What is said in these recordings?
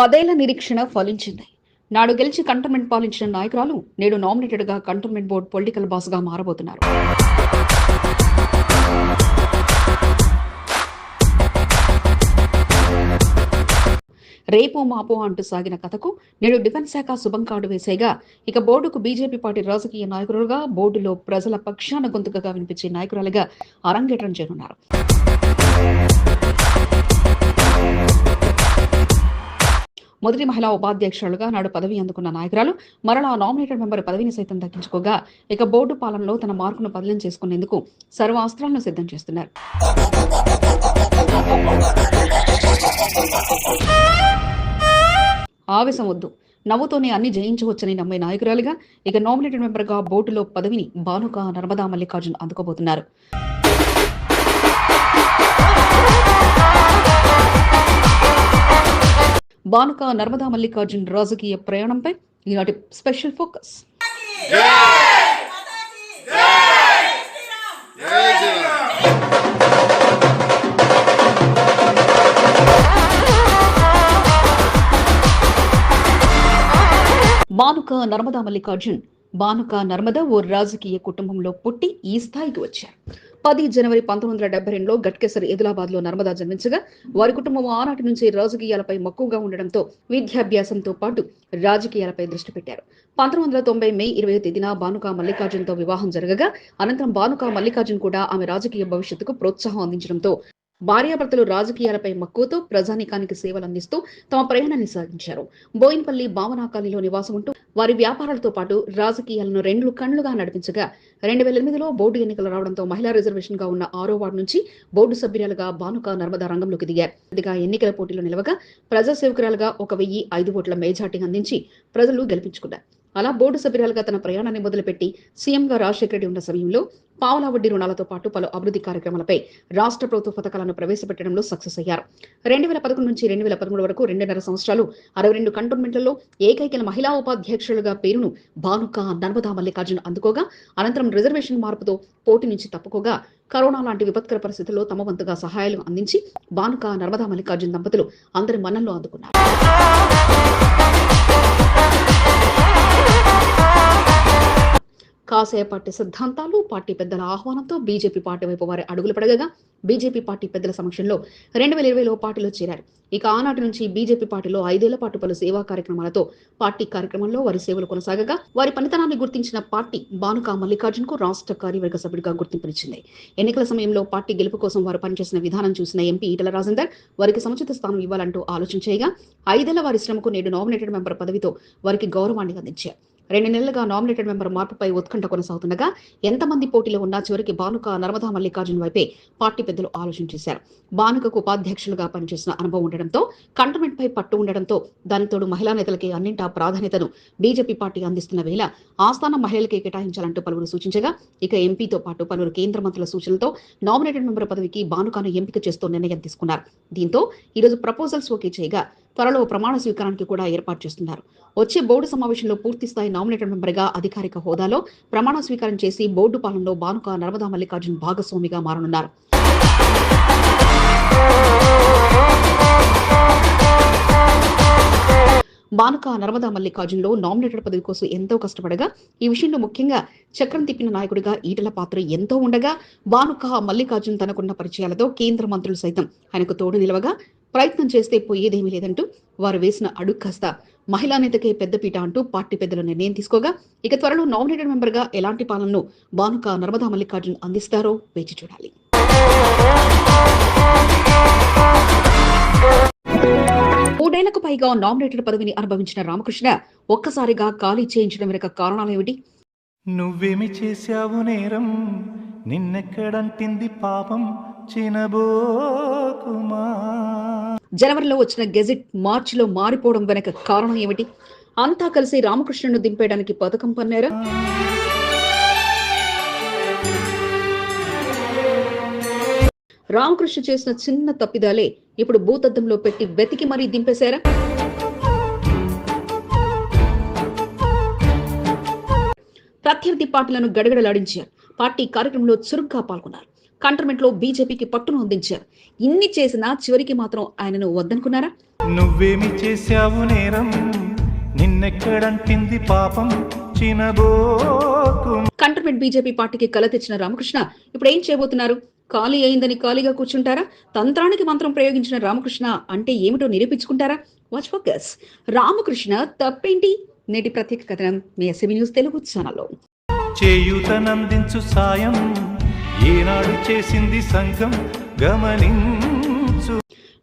పదేళ్ళ నిరీక్షణ ఫలించింది. నాడు గెలిచి కంటోన్మెంట్ పాలించిన నాయకురాలు నేడు నామినేటెడ్గా కంటోన్మెంట్ బోర్డు పొలిటికల్ బాస్గా మారబోతున్నారు. రేపో మాపో అంటూ సాగిన కథకు నేడు డిఫెన్స్ శాఖ శుభం కార్డు వేసేగా ఇక బోర్డుకు బీజేపీ పార్టీ రాజకీయ నాయకులుగా బోర్డులో ప్రజల పక్షాన గొంతుకగా వినిపించే నాయకురాలుగా అరంగేట్రం చేయనున్నారు మొదటి మహిళా ఉపాధ్యక్షులుగా నాడు పదవి అందుకున్న నాయకురాలు మరలా నామినేటెడ్ మెంబర్ పదవిని సైతం దక్కించుకోగా ఇక బోర్డు పాలనలో తన మార్కును బదిలీ చేసుకునేందుకు సర్వాస్త్రాలను సిద్ధం చేస్తున్నారు. ఆవేశం వద్దు. నవ్వుతోనే అన్ని జయించవచ్చని నమ్మే నాయకురాలిగా ఇక నామినేటెడ్ మెంబర్గా బోర్డులో పదవిని భానుక నర్మదా మల్లికార్జున్ అందుకోబోతున్నారు. బానుక నర్మదా మల్లికార్జున్ రాజకీయ ప్రయాణంపై ఈనాటి స్పెషల్ ఫోకస్. బానుక నర్మదా మల్లికార్జున్ బానుక నర్మద ఓ రాజకీయ కుటుంబంలో పుట్టి ఈ స్థాయికి వచ్చారు. పది జనవరి పంతొమ్మిది వందల డెబ్బై రెండులో గట్కేసర్ ఎదిలాబాద్లో నర్మదా జన్మించగా వారి కుటుంబం ఆనాటి నుంచి రాజకీయాలపై మక్కువగా ఉండడంతో విద్యాభ్యాసంతో పాటు రాజకీయాలపై దృష్టి పెట్టారు. పంతొమ్మిది వందల తొంభై మే ఇరవై తేదీన బానుక మల్లికార్జున్తో వివాహం జరగగా అనంతరం బానుక మల్లికార్జున్ కూడా ఆమె రాజకీయ భవిష్యత్తుకు ప్రోత్సాహం అందించడంతో భార్యాభర్తలు రాజకీయాలపై మక్కువతో ప్రజానీకానికి సేవలు అందిస్తూ తమ ప్రయాణాన్ని సాగించారు. బోయిన్పల్లి భావనాకాలిలో నివాసం ఉంటూ వారి వ్యాపారాలతో పాటు రాజకీయాలను రెండు కళ్ళుగా నడిపించగా రెండు వేల ఎనిమిదిలో బోర్డు ఎన్నికలు రావడంతో మహిళా రిజర్వేషన్గా ఉన్న ఆరో వార్డు నుంచి బోర్డు సభ్యురాలుగా భానుక నర్మదా రంగంలోకి దిగారు. ఇదిగా ఎన్నికల పోటీలో నిలవగా ప్రజా సేవకురాలుగా ఒక వెయ్యి ఐదు ఓట్ల మేజార్టీ అందించి ప్రజలు గెలిపించుకున్నారు. అలా బోర్డు సభ్యురాలుగా తన ప్రయాణాన్ని మొదలుపెట్టి సీఎంగా రాజశేఖర రెడ్డి ఉన్న సమయంలో పావలా వడ్డీ రుణాలతో పాటు పలు అభివృద్ధి కార్యక్రమాలపై రాష్ట్ర ప్రభుత్వ పథకాలను ప్రవేశపెట్టడంలో సక్సెస్ అయ్యారు. రెండు వేల పదకొండు నుంచి రెండు వేల పదమూడు వరకు రెండున్నర సంవత్సరాలు అరవై రెండు కంటోన్మెంట్లలో ఏకైక మహిళా ఉపాధ్యక్షులుగా పేరును భానుక నర్మదా మల్లికార్జున అందుకోగా అనంతరం రిజర్వేషన్ మార్పుతో పోటీ నుంచి తప్పుకోగా కరోనా లాంటి విపత్కర పరిస్థితుల్లో తమ వంతుగా సహాయాలు అందించి భానుక నర్మదా మల్లికార్జున దంపతులు అందరి మన్నల్లో అందుకున్నారు. కాసే పార్టీ సిద్ధాంతాలు పార్టీ పెద్దల ఆహ్వానంతో బీజేపీ పార్టీ వైపు వారి అడుగులు పడగగా బీజేపీ పార్టీ పెద్దల సమక్షంలో రెండు వేల ఇరవైలో పార్టీలో చేరారు. ఇక ఆనాటి నుంచి బీజేపీ పార్టీలో ఐదేళ్ళ పాటు పలు సేవా కార్యక్రమాలతో పార్టీ కార్యక్రమంలో వారి సేవలు కొనసాగగా వారి పనితనాన్ని గుర్తించిన పార్టీ బానుక మల్లికార్జున్కు రాష్ట్ర కార్యవర్గ సభ్యుడిగా గుర్తింపునిచ్చింది. ఎన్నికల సమయంలో పార్టీ గెలుపు కోసం వారు పనిచేసిన విధానం చూసిన ఎంపీ ఈటల రాజేందర్ వారికి సముచిత స్థానం ఇవ్వాలంటూ ఆలోచన చేయగా ఐదేళ్ళ వారి శ్రమకు నేడు నామినేటెడ్ మెంబర్ పదవితో వారికి గౌరవాన్ని అందించారు. రెండు నెలలుగా నామినేటెడ్ మెంబర్ మార్పుపై ఉత్కంఠ కొనసాగుతుండగా ఎంతమంది పోటీలో ఉన్నా చివరికి బానుక నర్మదా మల్లికార్జున్ వైపే పార్టీ పెద్దలు ఆలోచన చేశారు. బానుకకు ఉపాధ్యక్షులుగా పనిచేసిన అనుభవం ఉండడంతో కంటమెంట్ పై పట్టు ఉండడంతో దానితోడు మహిళా నేతలకి అన్నింటా ప్రాధాన్యతను బీజేపీ పార్టీ అందిస్తున్న వేళ ఆస్థానం మహిళలకే కేటాయించాలంటూ పలువురు సూచించగా ఇక ఎంపీతో పాటు పలువురు కేంద్ర మంత్రుల సూచనలతో నామినేటెడ్ మెంబర్ పదవికి బానుకాను ఎంపిక చేస్తూ నిర్ణయం తీసుకున్నారు. దీంతో ఈరోజు ప్రపోజల్స్ ఓకే చేయగా త్వరలో ప్రమాణ స్వీకారానికి కూడా ఏర్పాటు చేస్తున్నారు. వచ్చే బోర్డు సమావేశంలో పూర్తి స్థాయి నామినేటెడ్ మెంబర్గా అధికారిక హోదాలో ప్రమాణ స్వీకారం చేసి బోర్డు పాలనలో బానుక నర్మదా మల్లికార్జున్ భాగస్వామిగా మారనున్నారు. బానుక నర్మదా మల్లికార్జున్లో నామినేటెడ్ పదవి కోసం ఎంతో కష్టపడగా ఈ విషయంలో ముఖ్యంగా చక్రం తిప్పిన నాయకుడిగా ఈటల పాత్ర ఎంతో ఉండగా బానుక మల్లికార్జున్ తనకున్న పరిచయాలతో కేంద్ర మంత్రులు సైతం ఆయనకు తోడు నిలవగా ప్రయత్నం చేస్తే పోయేదేమీ లేదంటూ వారు వేసిన అడుగు కాస్త మహిళా నేతకే పెద్దపీట అంటూ పార్టీ పెద్దలు నిర్ణయం తీసుకోగా ఇక త్వరలో నామినేటెడ్ మెంబర్గా ఎలాంటి పాలనను బానుక నర్మదా మల్లికార్జున్ అందిస్తారో వేచి చూడాలి. మూడేళ్ళకు పైగా నామినేటెడ్ పదవిని అనుభవించిన రామకృష్ణ ఒక్కసారిగా ఖాళీ చేయించడం వెనుక కారణాలేమిటి నువ్వేమి చేశావు నేరం? నిన్నెక్కడంటింది పాపం? చినబోకుమా జనవరిలో వచ్చిన గెజిట్ మార్చిలో మారిపోవడం వెనక కారణం ఏమిటి? అంతా కలిసి రామకృష్ణను దింపేయడానికి పథకం పన్నారా? రామకృష్ణ చేసిన చిన్న తప్పిదాలే ఇప్పుడు భూతద్దంలో పెట్టి వెతికి మరీ దింపేశారా? ప్రత్యర్థి పార్టీలను గడగడలాడించారు. పార్టీ కార్యక్రమంలో చురుగ్గా పాల్గొన్నారు. కంటోన్మెంట్లో బీజేపీకి పట్టును అందించారు. ఇన్ని చేసినా చివరికి మాత్రం ఆయనను వద్దనుకున్నారా? నువ్వేమి చేశావు నేరం? నిన్నెక్కడంటింది పాపం? కంటోన్మెంట్ బీజేపీ పార్టీకి కల తెచ్చిన రామకృష్ణ ఇప్పుడు ఏం చేయబోతున్నారు? ఖాళీ అయిందని ఖాళీగా కూర్చుంటారా? తంత్రానికి మంత్రం ప్రయోగించిన రామకృష్ణ అంటే ఏమిటో నిరూపించుకుంటారా? వాచ్ ఫోకస్ రామకృష్ణ తప్పేంటి? నేటి ప్రత్యేక కథనం మీ ఎస్ఎబి న్యూస్ తెలుగు ఛానల్లో. చేయూతనందించు సాయం. ఏనాడు చేసింది సంఘం గమనించు.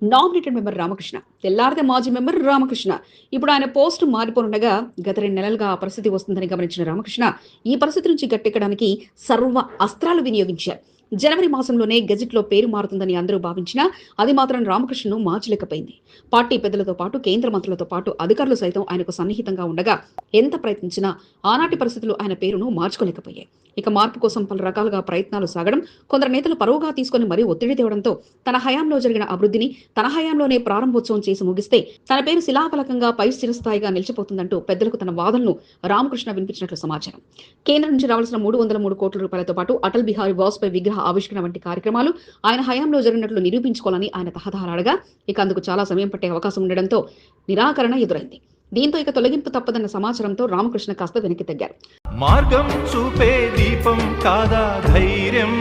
Nominated member Ramakrishna. తెల్లారితే మాజీ మెంబర్ రామకృష్ణ. ఇప్పుడు ఆయన పోస్ట్ మారిపోనుండగా గత రెండు నెలలుగా ఆ పరిస్థితి వస్తుందని గమనించిన రామకృష్ణ ఈ పరిస్థితి నుంచి గట్టెక్కడానికి సర్వ అస్త్రాలు వినియోగించారు. జనవరి మాసంలోనే గెజిట్లో పేరు మారుతుందని అందరూ భావించినా అది మాత్రం రామకృష్ణను మార్చలేకపోయింది. పార్టీ పెద్దలతో పాటు కేంద్ర మంత్రులతో పాటు అధికారులు సైతం ఆయనకు సన్నిహితంగా ఉండగా ఎంత ప్రయత్నించినా ఆనాటి పరిస్థితులు ఆయన పేరును మార్చుకోలేకపోయాయి. ఇక మార్పు కోసం పలు రకాలుగా ప్రయత్నాలు సాగడం కొందరు నేతలు పరువుగా తీసుకుని మరీ ఒత్తిడి తేవడంతో తన హయాంలో జరిగిన అభివృద్ధిని తన హయాంలోనే ప్రారంభోత్సవం చేసి ముగిస్తే తన పేరు శిలాఫలకంగా పై స్థిరస్థాయిగా నిలిచిపోతుందంటూ పెద్దలకు తన వాదనను రామకృష్ణ వినిపించినట్లు సమాచారం. కేంద్రం నుంచి రావాల్సిన మూడు వందల మూడు కోట్ల రూపాయలతో పాటు అటల్ బిహారీ వాజ్పేయి విగ్రహ ఆవిష్కరణ వంటి కార్యక్రమాలు ఆయన హయాంలో జరిగినట్లు నిరూపించుకోవాలని ఆయన తహతహలాడగా ఇక అందుకు చాలా సమయం పట్టే అవకాశం ఉండడంతో నిరాకరణ ఎదురైంది. దీంతో ఇక తొలగింపు తప్పదన్న సమాచారంతో రామకృష్ణ కాస్త వెనక్కి తగ్గారు. మార్గం చూపే దీపం కాదా ధైర్యం?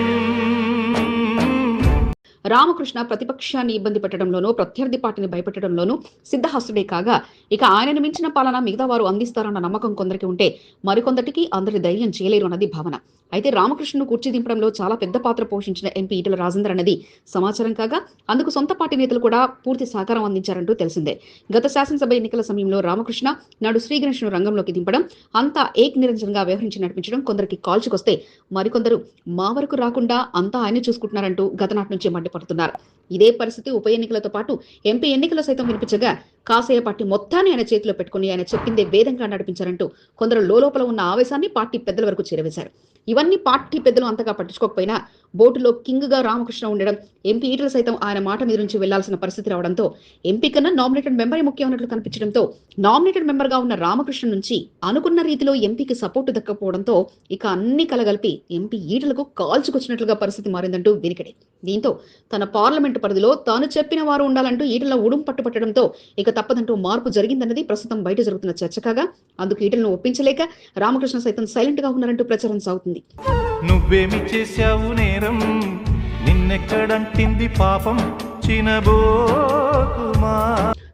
రామకృష్ణ ప్రతిపక్షాన్ని ఇబ్బంది పెట్టడంలోనూ ప్రత్యర్థి పార్టీని భయపెట్టడంలోనూ సిద్ధహస్తుడే కాగా ఇక ఆయనను మించిన పాలన మిగతా వారు అందిస్తారన్న నమ్మకం కొందరికి ఉంటే మరికొందరికి అందరి ధైర్యం చేయలేరు అన్నది భావన. అయితే రామకృష్ణను కూర్చి దింపడంలో చాలా పెద్ద పాత్ర పోషించిన ఎంపీ ఈటల రాజేందర్ అన్నది సమాచారం కాగా అందుకు సొంత పార్టీ నేతలు కూడా పూర్తి సహకారం అందించారంటూ తెలిసిందే. గత శాసనసభ ఎన్నికల సమయంలో రామకృష్ణ నాడు శ్రీగణేష్ను రంగంలోకి దింపడం అంతా ఏక్ నిరంజనంగా వ్యవహరించి నడిపించడం కొందరికి కాల్చుకొస్తే మరికొందరు మా వరకు రాకుండా అంతా ఆయన చూసుకుంటున్నారంటూ గతనాటి నుంచే మండిపడుతున్నారు. ఇదే పరిస్థితి ఉప ఎన్నికలతో పాటు ఎంపీ ఎన్నికల సైతం వినిపించగా కాసయ్య పార్టీ మొత్తాన్ని ఆయన చేతిలో పెట్టుకుని ఆయన చెప్పిందే వేదంగా నడిపించారంటూ కొందరు లోపల ఉన్న ఆవేశాన్ని పార్టీ పెద్దల వరకు చేరవేశారు. ఇవన్నీ పార్టీ పెద్దలు అంతగా పట్టించుకోకపోయినా బోటులో కింగ్గా రామకృష్ణ ఉండడం ఎంపీ ఈటలు సైతం ఆయన మాట మీద నుంచి వెళ్ళాల్సిన పరిస్థితి రావడంతో ఎంపీ కన్నా నామినేటెడ్ మెంబర్ ముఖ్యం కనిపించడంతో నామినేటెడ్ మెంబర్గా ఉన్న రామకృష్ణ నుంచి అనుకున్న రీతిలో ఎంపీకి సపోర్టు దక్కకపోవడంతో ఇక అన్ని కలగలిపి ఎంపీ ఈటలకు కాల్చుకొచ్చినట్లుగా పరిస్థితి మారిందంటూ వినికిడి. దీంతో తన పార్లమెంటు పరిధిలో తాను చెప్పిన వారు ఉండాలంటూ ఈటల ఉడుం పట్టుపట్టడంతో ఇక తప్పదంటూ మార్పు జరిగిందన్నది ప్రస్తుతం బయట జరుగుతున్న చర్చ కాగా అందుకు ఈటలను ఒప్పించలేక రామకృష్ణ సైతం సైలెంట్గా ఉన్నారంటూ ప్రచారం సాగుతుంది. నువ్వేమి చేశావు నేరం? నిన్నెక్కడంటింది పాపం? చినబోకుమా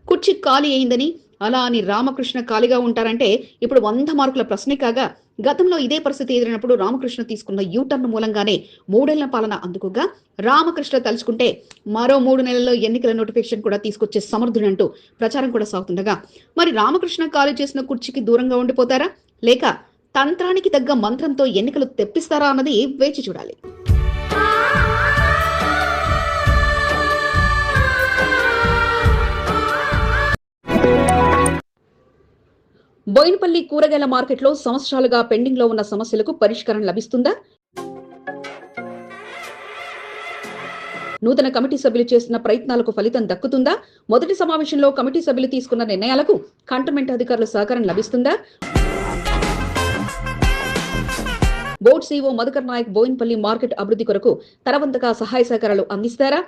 కుర్చీ ఖాళీ అయిందని అలా అని రామకృష్ణ ఖాళీగా ఉంటారంటే ఇప్పుడు వంద మార్కుల ప్రశ్నే కాగా గతంలో ఇదే పరిస్థితి ఎదురైనప్పుడు రామకృష్ణ తీసుకున్న యూటర్న్ మూలంగానే మూడేళ్ళ పాలన అందుకోగా రామకృష్ణ తలుచుకుంటే మరో మూడు నెలల్లో ఎన్నికల నోటిఫికేషన్ కూడా తీసుకొచ్చే సమర్థుడంటూ ప్రచారం కూడా సాగుతుండగా మరి రామకృష్ణ ఖాళీ చేసిన కుర్చీకి దూరంగా ఉండిపోతారా? లేక తంత్రానికి తగ్గ మంత్రంతో ఎన్నికలు తెప్పిస్తారా అన్నది వేచి చూడాలి. బోయినపల్లి కూరగాయల మార్కెట్లో సంవత్సరాలుగా పెండింగ్లో ఉన్న సమస్యలకు పరిష్కారం లభిస్తుందా? నూతన కమిటీ సభ్యులు చేసిన ప్రయత్నాలకు ఫలితం దక్కుతుందా? మొదటి సమావేశంలో కమిటీ సభ్యులు తీసుకున్న నిర్ణయాలకు కంటోన్మెంట్ అధికారుల సహకారం లభిస్తుందా? Board CO Madhukar Nayak Bowenpally market అభివృద్ధి కొరకు తరవంతగా సహాయ సహకారాలు అందిస్తారా?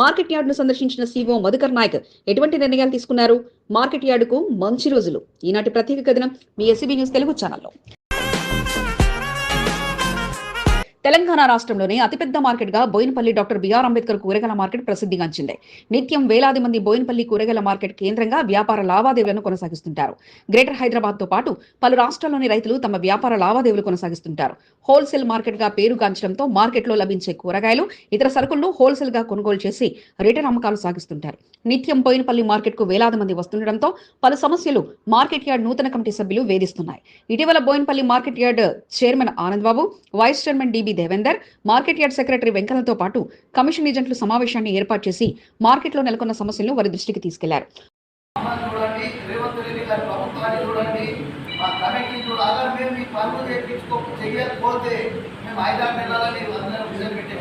మార్కెట్ యార్డ్ను సందర్శించిన సీఓ మధుకర్ నాయక్ ఎటువంటి నిర్ణయాలు తీసుకున్నారు? మార్కెట్ యార్డుకు మంచి రోజులు. ఈనాటి ప్రత్యేక కథనం మీ ఎస్సీబీ న్యూస్ తెలుగు ఛానల్లో. తెలంగాణ రాష్ట్రంలోనే అతిపెద్ద మార్కెట్గా బోయినపల్లి డాక్టర్ బిఆర్ అంబేద్కర్ కూరగాయల మార్కెట్ ప్రసిద్ధిగాంచింది నిత్యం వేలాది మంది బోయినపల్లి కూరగాయల మార్కెట్ కేంద్రంగా వ్యాపార లావాదేవీలను కొనసాగిస్తుంటారు. గ్రేటర్ హైదరాబాద్తో పాటు పలు రాష్ట్రాల్లోని రైతులు తమ వ్యాపార లావాదేవీలు కొనసాగిస్తుంటారు. హోల్సేల్ మార్కెట్గా పేరుగాంచడంతో మార్కెట్లో లభించే కూరగాయలు ఇతర సరుకులను హోల్సేల్గా కొనుగోలు చేసి రిటైల్ అమ్మకాలు సాగిస్తుంటారు. నిత్యం బోయినపల్లి మార్కెట్కు వేలాది మంది వస్తుండటంతో పలు సమస్యలు మార్కెట్ యార్డ్ నూతన కమిటీ సభ్యులు వేధిస్తున్నాయి. ఇటీవల Bowenpally market yard chairman Anand Babu vice chairman DB Devender market yard secretary వెంకన్నతో పాటు కమిషన్ ఏజెంట్లు సమావేశాన్ని ఏర్పాటు చేసి మార్కెట్లో నెలకొన్న సమస్యలను వారి దృష్టికి తీసుకెళ్ళారు. మా కమిటీ మేము మీ పనులు చేయించుకో చేయకపోతే మేము ఐదారు నెలలని అందరం విజయం పెట్టే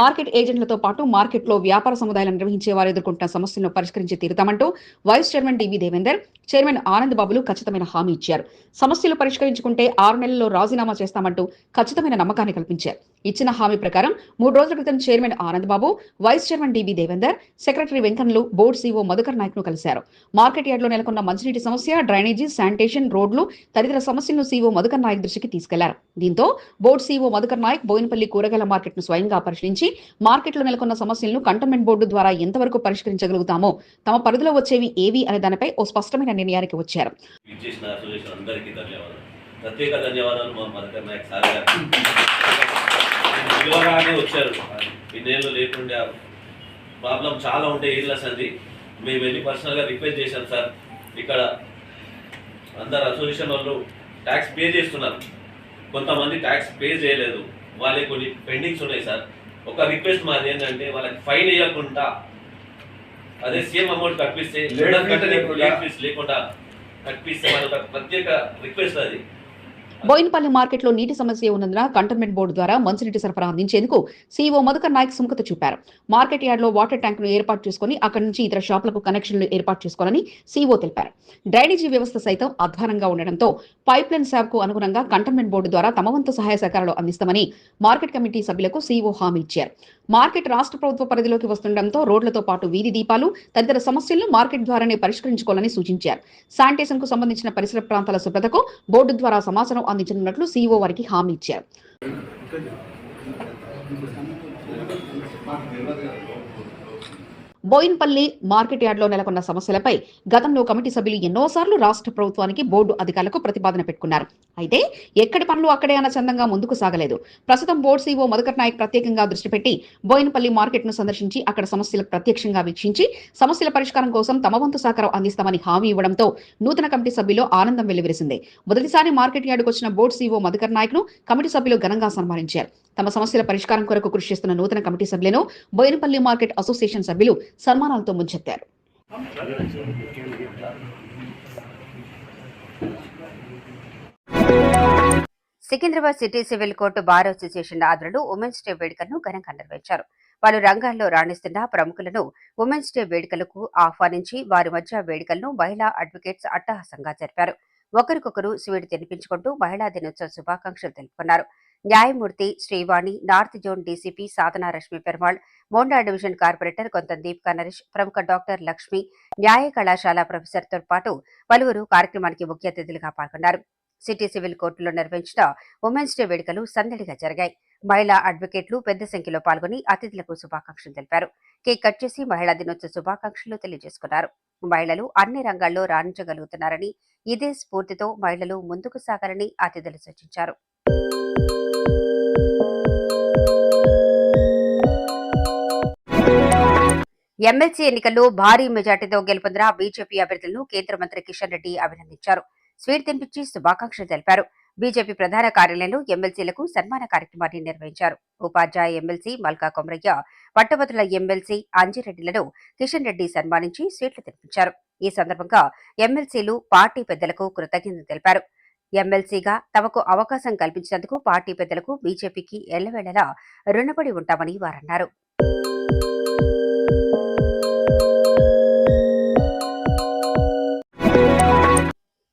మార్కెట్ ఏజెంట్లతో పాటు మార్కెట్లో వ్యాపార సముదాయాలు నిర్వహించే వారు ఎదుర్కొంటున్న సమస్యలను పరిష్కరించి తీరుతామంటూ vice chairman DV Devender chairman Anand బాబులు ఖచ్చితమైన హామీ ఇచ్చారు. సమస్యలు పరిష్కరించుకుంటే ఆరు నెలల్లో రాజీనామా చేస్తామంటూ ఖచ్చితమైన నమ్మకాన్ని కల్పించారు. ఇచ్చిన హామీ ప్రకారం మూడు రోజుల క్రితం chairman Anand Babu vice chairman DV Devender secretary వెంకన్లు board CO Madhukar నాయక్ను కలిశారు. మార్కెట్ యార్డ్లో నెలకొన్న మంచినీటి సమస్య డ్రైనేజీ శానిటేషన్ రోడ్లు తదితర సమస్యలను సీఓ మధుకర్ నాయక్ దృష్టికి తీసుకెళ్ళారు. దీంతో బోర్డు సీఓ మధుకర్ నాయక్ బోయినపల్లి కూరగాయల మార్కెట్ను స్వయంగా పరిశీలించి మార్కెట్లో నెలకొన్న సమస్యలను కంటోన్మెంట్ బోర్డు ద్వారా ఎంతవరకు పరిష్కరించగలుగుతామో తమ పరిధిలో వచ్చేవి ఏవి అనే దానిపై ఓ స్పష్టమైన నిర్ణయానికి వచ్చారు. ప్రత్యేక ధన్యవాదాలు మా మధుకర్ నాయక్ సార్ గారు పిలవగానే వచ్చారు. ఇన్నేళ్ళు లేకుండా ప్రాబ్లం చాలా ఉంటాయి ఏరియాస్ అంది మేము వెళ్ళి పర్సనల్గా రిక్వెస్ట్ చేశాం సార్. ఇక్కడ అందరు అసోసియేషన్ వాళ్ళు ట్యాక్స్ పే చేస్తున్నారు. కొంతమంది ట్యాక్స్ పే చేయలేదు. వాళ్ళే కొన్ని పెండింగ్స్ ఉన్నాయి సార్. ఒక రిక్వెస్ట్ మాది ఏంటంటే వాళ్ళకి ఫైన్ వేయకుండా అదే సేమ్ అమౌంట్ కట్టిస్తే లేకుండా. కట్టిస్తే వాళ్ళ ప్రత్యేక రిక్వెస్ట్ అది బోయినపల్లి మార్కెట్లో నీటి సమస్య ఉన్నందున కంటోన్మెంట్ బోర్డు ద్వారా మంచినీటి సరఫరా అందించేందుకు సీఈఓ మధుకర్ నాయక్ సుముఖత చూపారు. మార్కెట్ యార్డ్లో వాటర్ ట్యాంకును ఏర్పాటు చేసుకుని అక్కడి నుంచి ఇతర షాపులకు కనెక్షన్లు ఏర్పాటు చేసుకోవాలని సీఈఓ తెలిపారు. డ్రైనేజీ వ్యవస్థ సైతం అధ్వానంగా ఉండడంతో పైప్ లైన్ సేవకు అనుగుణంగా కంటోన్మెంట్ బోర్డు ద్వారా తమ వంతు సహాయ సహకారాలు అందిస్తామని మార్కెట్ కమిటీ సభ్యులకు సీఈఓ హామీ ఇచ్చారు. మార్కెట్ రాష్ట్ర ప్రభుత్వ పరిధిలోకి వస్తుండటంతో రోడ్లతో పాటు వీధి దీపాలు తదితర సమస్యలను మార్కెట్ ద్వారానే పరిష్కరించుకోవాలని సూచించారు. శానిటేషన్కు సంబంధించిన పరిసర ప్రాంతాల శుభ్రతకు బోర్డు ద్వారా సమాచారం అందించనున్నట్లు సీఓ వారికి హామీ ఇచ్చారు. బోయిన్పల్లి మార్కెట్ యార్డ్లో నెలకొన్న సమస్యలపై గతంలో కమిటీ సభ్యులు ఎన్నోసార్లు రాష్ట్ర ప్రభుత్వానికి బోర్డు అధికారులకు ప్రతిపాదన పెట్టుకున్నారు. అయితే ఎక్కడి పనులు అక్కడే అన్న చందంగా ముందుకు సాగలేదు. ప్రస్తుతం బోర్డు సీఓ మధుకర్ నాయక్ ప్రత్యేకంగా దృష్టి పెట్టి బోయినపల్లి మార్కెట్ను సందర్శించి అక్కడ సమస్యలకు ప్రత్యక్షంగా వీక్షించి సమస్యల పరిష్కారం కోసం తమ వంతు సహకారం అందిస్తామని హామీ ఇవ్వడంతో నూతన కమిటీ సభ్యులు ఆనందం వెల్లివిరిసింది మొదటిసారి మార్కెట్ యార్డుకు వచ్చిన బోర్డు సీఓ మధుకర్ నాయక్ను కమిటీ సభ్యులు ఘనంగా సన్మానించారు. తమ సమస్యల పరిష్కారం కొరకు కృషి చేస్తున్న నూతన కమిటీ సభ్యులను బోయినపల్లి మార్కెట్ అసోసియేషన్ సభ్యులు సన్మానాలతో ముంచెత్తారు. Secunderabad city civil court bar association ఆధ్వర్యంలో ఉమెన్స్ డే వేడుకలను ఘనంగా నిర్వహించారు. పలు రంగాల్లో రాణిస్తున్న ప్రముఖులను ఉమెన్స్ డే వేడుకలకు ఆహ్వానించి వారి మధ్య వేడుకలను మహిళా అడ్వకేట్స్ అట్టహాసంగా జరిపారు. ఒకరికొకరు స్వీట్ తినిపించుకుంటూ మహిళా దినోత్సవ శుభాకాంక్షలు తెలుపుకున్నారు. న్యాయమూర్తి Srivani north zone DCP Sadhana Rashmi Perumal Monda division corporator కొంత దీపికా నరేష్ ప్రముఖ డాక్టర్ లక్ష్మి న్యాయ కళాశాల ప్రొఫెసర్తో పాటు పలువురు కార్యక్రమానికి ముఖ్య అతిథులుగా పాల్గొన్నారు. సిటీ సివిల్ కోర్టులో నిర్వహించిన ఉమెన్స్ డే వేడుకలు సందడిగా జరిగాయి. మహిళా అడ్వకేట్లు పెద్ద సంఖ్యలో పాల్గొని అతిథులకు శుభాకాంక్షలు తెలిపారు. కేక్ కట్ చేసి మహిళా దినోత్సవ శుభాకాంక్షలు తెలియజేసుకున్నారు. మహిళలు అన్ని రంగాల్లో రాణించగలుగుతున్నారని ఇదే స్ఫూర్తితో మహిళలు ముందుకు సాగాలని అతిథులు సూచించారు. ఎమ్మెల్సీ ఎన్నికల్లో భారీ మెజార్టీతో గెలుపొందిన బీజేపీ అభ్యర్థులను కేంద్ర మంత్రి కిషన్ రెడ్డి అభినందించారు. స్వీట్ తినిపించి శుభాకాంక్షలు తెలిపారు. బీజేపీ ప్రధాన కార్యాలయంలో ఎమ్మెల్సీలకు సన్మాన కార్యక్రమాన్ని నిర్వహించారు. ఉపాధ్యాయ ఎమ్మెల్సీ మల్కా కొమరయ్య పట్టభద్రుల ఎమ్మెల్సీ అంజిరెడ్డిలను కిషన్ రెడ్డి సన్మానించి స్వీట్లు తినిపించారు. ఈ సందర్భంగా ఎమ్మెల్సీలు పార్టీ పెద్దలకు కృతజ్ఞతలు తెలిపారు. ఎమ్మెల్సీగా తమకు అవకాశం కల్పించినందుకు పార్టీ పెద్దలకు బీజేపీకి ఎల్లవేళలా రుణపడి ఉంటామని వారన్నారు.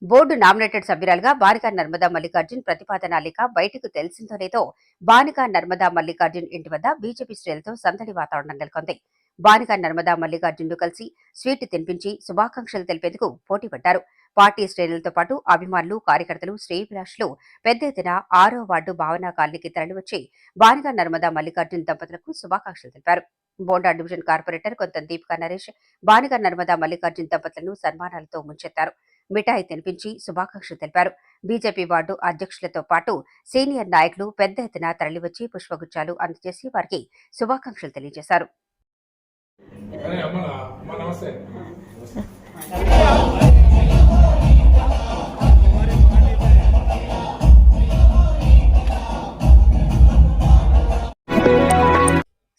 బోర్డు నామినేటెడ్ సభ్యురాలుగా బానికా నర్మదా మల్లికార్జున్ ప్రతిపాదన లేక బయటకు తెలిసిందోనేదో బానికా నర్మదా మల్లికార్జున్ ఇంటి వద్ద బీజేపీ శ్రేణులతో సందడి వాతావరణం నెలకొంది. బానికా నర్మదా మల్లికార్జున్ను కలిసి స్వీట్ తినిపించి శుభాకాంక్షలు తెలిపేందుకు పోటీ పడ్డారు. పార్టీ శ్రేణులతో పాటు అభిమానులు కార్యకర్తలు శ్రేయభిలాషులు పెద్ద ఎత్తున ఆరో వార్డు భావనా కాలనీకి తరలివచ్చి బానిక నర్మదా మల్లికార్జున్ దంపతులకు శుభాకాంక్షలు తెలిపారు. బోండా డివిజన్ కార్పొరేటర్ కొంత దీపికా నరేష్ బానిగా నర్మదా మల్లికార్జున్ దంపతులను సన్మానాలతో ముంచెత్తారు. మిఠాయి తినిపించి శుభాకాంక్షలు తెలిపారు. బీజేపీ వార్డు అధ్యక్షులతో పాటు సీనియర్ నాయకులు పెద్ద ఎత్తున తరలివచ్చి పుష్పగుచ్చాలు అందజేసి వారికి శుభాకాంక్షలు తెలియజేశారు.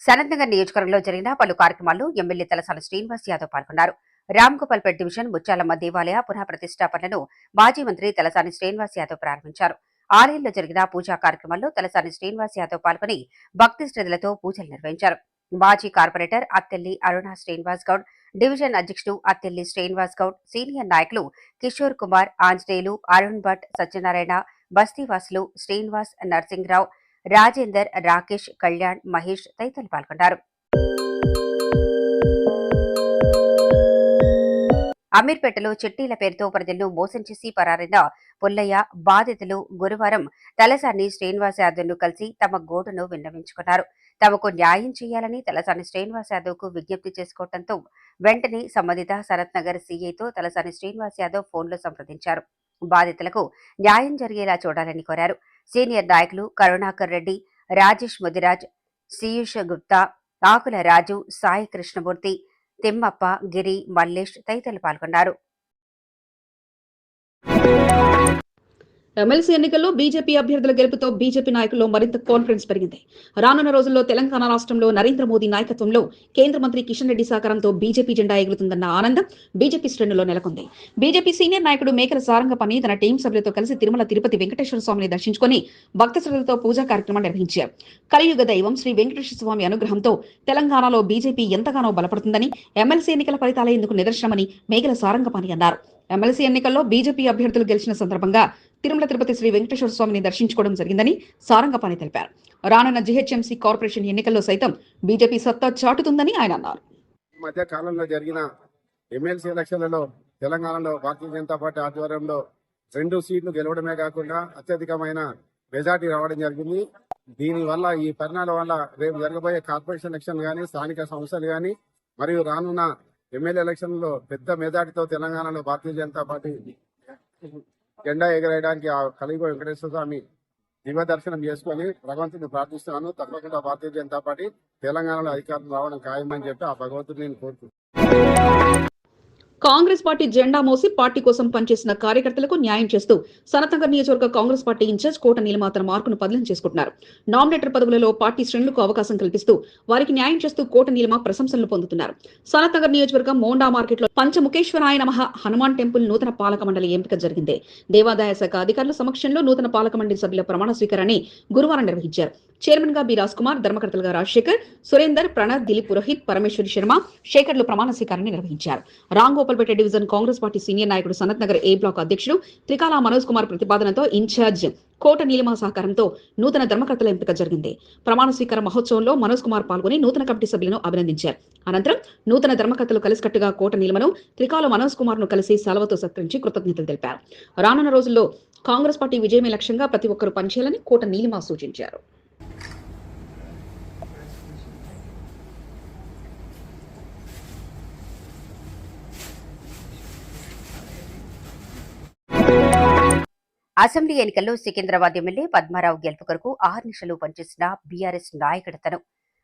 సనత్నగర్ నియోజకవర్గంలో జరిగిన పలు కార్యక్రమాల్లో ఎమ్మెల్యే తలసాల శ్రీనివాస్ యాదవ్ పాల్గొన్నారు. రామ్గోపాల్పేట్ డివిజన్ ముచ్చాలమ్మ దేవాలయ పునః ప్రతిష్టాపనలను మాజీ మంత్రి తలసాని శ్రీనివాస్ యాదవ్ ప్రారంభించారు. ఆలయంలో జరిగిన పూజా కార్యక్రమంలో తలసాని శ్రీనివాస్ యాదవ్ పాల్గొని భక్తి శ్రద్ధలతో పూజలు నిర్వహించారు. మాజీ కార్పొరేటర్ అత్తెల్లి అరుణ శ్రీనివాస్ గౌడ్ డివిజన్ అధ్యక్షుడు అత్తెల్లి శ్రీనివాస్ గౌడ్ సీనియర్ నాయకులు కిషోర్ కుమార్ ఆంజనేయులు అరుణ్ భట్ సత్యనారాయణ బస్తీవాసులు శ్రీనివాస్ నర్సింగ్రావు రాజేందర్ రాకేష్ కళ్యాణ్ మహేష్ తదితరులు పాల్గొన్నారు. అమీర్పేటలో చిట్టీల పేరుతో ప్రజలను మోసం చేసి పరారైన పుల్లయ్య బాధితులు గురువారం తలసాని శ్రీనివాస్ యాదవ్ను కలిసి తమ గోడును విన్నవించుకున్నారు. తమకు న్యాయం చేయాలని తలసాని శ్రీనివాస్ యాదవ్కు విజ్ఞప్తి చేసుకోవడంతో వెంటనే సంబంధిత శరత్ నగర్ సీఐతో తలసాని శ్రీనివాస్ యాదవ్ ఫోన్లో సంప్రదించారు. బాధితులకు న్యాయం జరిగేలా చూడాలని కోరారు. సీనియర్ నాయకులు కరుణాకర్ రెడ్డి రాజేష్ ముదిరాజ్ శీయూష గుప్తా ఆకుల రాజు సాయి కృష్ణమూర్తి తిమ్మప్ప గిరి మల్లేష్ తదితరులు పాల్గొన్నారు. ఎమ్మెల్సీ ఎన్నికల్లో బీజేపీ అభ్యర్థుల గెలుపుతో బీజేపీ నాయకుల్లో మరింత కాన్ఫిడెన్స్ పెరిగింది. రానున్న రోజుల్లో తెలంగాణ రాష్ట్రంలో నరేంద్ర మోదీ నాయకత్వంలో కేంద్ర మంత్రి కిషన్ రెడ్డి సహకారంతో బీజేపీ జెండా ఎగులుతుందన్న ఆనందం బీజేపీ శ్రేణుల్లో నెలకొంది. బీజేపీ సీనియర్ నాయకుడు మేకల సారంగపని తన టీం సభ్యులతో కలిసి తిరుమల తిరుపతి వెంకటేశ్వర స్వామిని దర్శించుకుని భక్త శ్రద్ధలతో పూజా కార్యక్రమం నిర్వహించారు. కలియుగ దైవం శ్రీ వెంకటేశ్వర స్వామి అనుగ్రహంతో తెలంగాణలో బీజేపీ ఎంతగానో బలపడుతుందని ఎమ్మెల్సీ ఎన్నికల ఫలితాలే ఇందుకు నిదర్శనమని మేకల సారంగపాణి అన్నారు. ఎమ్మెల్సీ ఎన్నికల్లో బీజేపీ అభ్యర్థులు గెలిచిన సందర్భంగా తిరుమల తిరుపతి శ్రీ వెంకటేశ్వర స్వామిని దర్శించుకోవడం జరిగిందని సారంగపాణి తెలిపారు. రానున్న జీహెచ్ఎంసీ కార్పొరేషన్ ఎన్నికల్లో సైతం బీజేపీ సత్తా చాటుతుందని ఆయన అన్నారు. ఈ మధ్య కాలంలో జరిగిన ఎమ్మెల్సీ ఎలక్షన్లలో తెలంగాణలో భారతీయ జనతా పార్టీ ఆధ్వర్యంలో రెండు సీట్లు గెలవడమే కాకుండా అత్యధికమైన మెజార్టీ రావడం జరిగింది. దీని వల్ల ఈ పరిణామాల వల్ల రేపు జరగబోయే కార్పొరేషన్ ఎలక్షన్ కానీ స్థానిక సంస్థలు కానీ మరియు రానున్న ఎమ్మెల్యే ఎలక్షన్లో పెద్ద మెజార్టీతో తెలంగాణలో భారతీయ జనతా పార్టీ జెండా ఎగరేయడానికి ఆ కలిగి వెంకటేశ్వర స్వామి దివ్య దర్శనం చేసుకొని భగవంతుని ప్రార్థిస్తున్నాను. తప్పకుండా భారతీయ జనతా పార్టీ తెలంగాణలో అధికారం రావడం ఖాయమని చెప్పి ఆ భగవంతుని నేను కోరుతున్నాను కాంగ్రెస్ పార్టీ జెండా మోసి పార్టీ కోసం పనిచేసిన కార్యకర్తలకు న్యాయం చేస్తూ సనతంగర్ నియోజకవర్గ కాంగ్రెస్ పార్టీ ఇన్ఛార్జ్ కోట నీలిమ తన మార్కును బదిలీ చేసుకుంటున్నారు. నామినేటర్ పదవులలో పార్టీ శ్రేణులకు అవకాశం కల్పిస్తూ వారికి న్యాయం చేస్తూ కోట నీలమ ప్రశంసలు పొందుతున్నారు. సనతంగర్ నియోజకవర్గం మోండా మార్కెట్లో పంచముఖేశ్వరాయ నమః హనుమాన్ టెంపుల్ నూతన పాలక మండలి ఎంపిక జరిగింది. దేవాదాయ శాఖ అధికారుల సమక్షంలో నూతన పాలక మండలి సభ్యుల ప్రమాణ స్వీకారాన్ని గురువారం నిర్వహించారు. చైర్మన్గా బి రాజ్ కుమార్ ధర్మకర్తలుగా రాజశేఖర్ సురేందర్ ప్రణబ్ దిలీప్ పురోహిత్ పరమేశ్వరి శర్మ శేఖర్లు ప్రమాణ స్వీకారాన్ని నిర్వహించారు. రాంగో Ramgopalpet division Congress party senior నాయకుడు సనత్ నగర్ ఏ బ్లాక్ అధ్యక్షుడు త్రికాల మనోజ్ కుమార్ ప్రతిపాదనతో ఇన్ఛార్జ్ కోట నీలిమ సహకారంతో నూతన ధర్మకర్తల ఎంపిక జరిగింది. ప్రమాణ స్వీకార మహోత్సవంలో మనోజ్ కుమార్ పాల్గొని నూతన కమిటీ సభ్యులను అభినందించారు. అనంతరం నూతన ధర్మకర్తలు కలిసికట్టుగా కోట నీలిమను త్రికాల మనోజ్ కుమార్ను కలిసి సెలవుతో సత్కరించి కృతజ్ఞతలు తెలిపారు. రానున్న రోజుల్లో కాంగ్రెస్ పార్టీ విజయమే లక్ష్యంగా ప్రతి ఒక్కరూ పనిచేయాలని కోట నీలిమ సూచించారు. అసెంబ్లీ ఎన్నికల్లో సికింద్రాబాద్ ఎమ్మెల్యే పద్మారావు గెలుపు కొరకు ఆహర్నిశలు పనిచేసిన బీఆర్ఎస్ నాయకుడతను.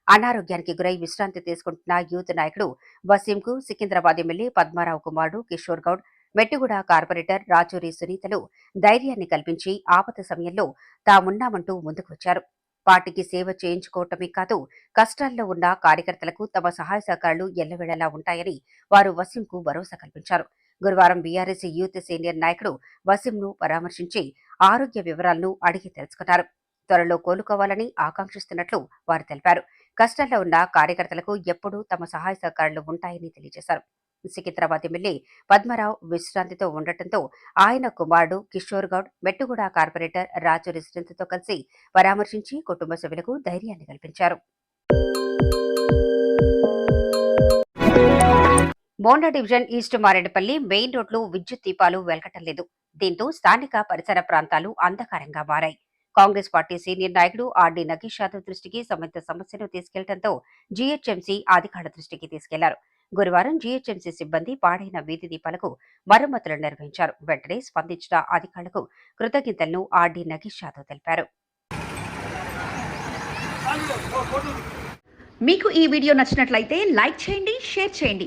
అనారోగ్యానికి గురై విశ్రాంతి తీసుకుంటున్న యూత్ నాయకుడు వసీంకు సికింద్రాబాద్ ఎమ్మెల్యే పద్మారావు కుమారుడు కిషోర్ గౌడ్ మెట్టిగూడ కార్పొరేటర్ రాచూరి సునీతలు ధైర్యాన్ని కల్పించి ఆపద సమయంలో తామున్నామంటూ ముందుకు వచ్చారు. పార్టీకి సేవ చేయించుకోవటమే కాదు కష్టాల్లో ఉన్న కార్యకర్తలకు తమ సహాయ సహకారాలు ఎల్లవేళలా ఉంటాయని వారు వసీంకు భరోసా కల్పించారు. గురువారం బీఆర్ఎస్ యూత్ సీనియర్ నాయకుడు వసీంను పరామర్శించి ఆరోగ్య వివరాలను అడిగి తెలుసుకున్నారు. త్వరలో కోలుకోవాలని ఆకాంక్షిస్తున్నట్లు వారు తెలిపారు. కష్టాల్లో ఉన్న కార్యకర్తలకు ఎప్పుడూ తమ సహాయ సహకారాలు ఉంటాయని తెలియజేశారు. సికింద్రాబాద్ ఎమ్మెల్యే పద్మరావు విశ్రాంతితో ఉండటంతో ఆయన కుమారుడు కిషోర్ గౌడ్ మెట్టుగూడ కార్పొరేటర్ రాజు శ్రీంతితో కలిసి పరామర్శించి కుటుంబ సభ్యులకు ధైర్యాన్ని కల్పించారు. బోండా డివిజన్ ఈస్ట్ మారేడుపల్లి మెయిన్ రోడ్లు విద్యుత్ దీపాలు వెలకటం లేదు. దీంతో స్థానిక పరిసర ప్రాంతాలు అంధకారంగా మారాయి. కాంగ్రెస్ పార్టీ సీనియర్ నాయకుడు ఆర్డి నగేష్ యాదవ్ దృష్టికి సంబంధిత సమస్యను తీసుకెళ్ళడంతో జీహెచ్ఎంసీ అధికారుల దృష్టికి తీసుకెళ్ళారు. గురువారం జీహెచ్ఎంసీ సిబ్బంది పాడైన వీధి దీపాలకు మరమ్మతులు నిర్వహించారు. వెంటనే స్పందించిన అధికారులకు కృతజ్ఞతలను ఆర్డి నగేష్ యాదవ్ తెలిపారు. మీకు ఈ వీడియో నచ్చినట్లయితే లైక్ చేయండి షేర్ చేయండి.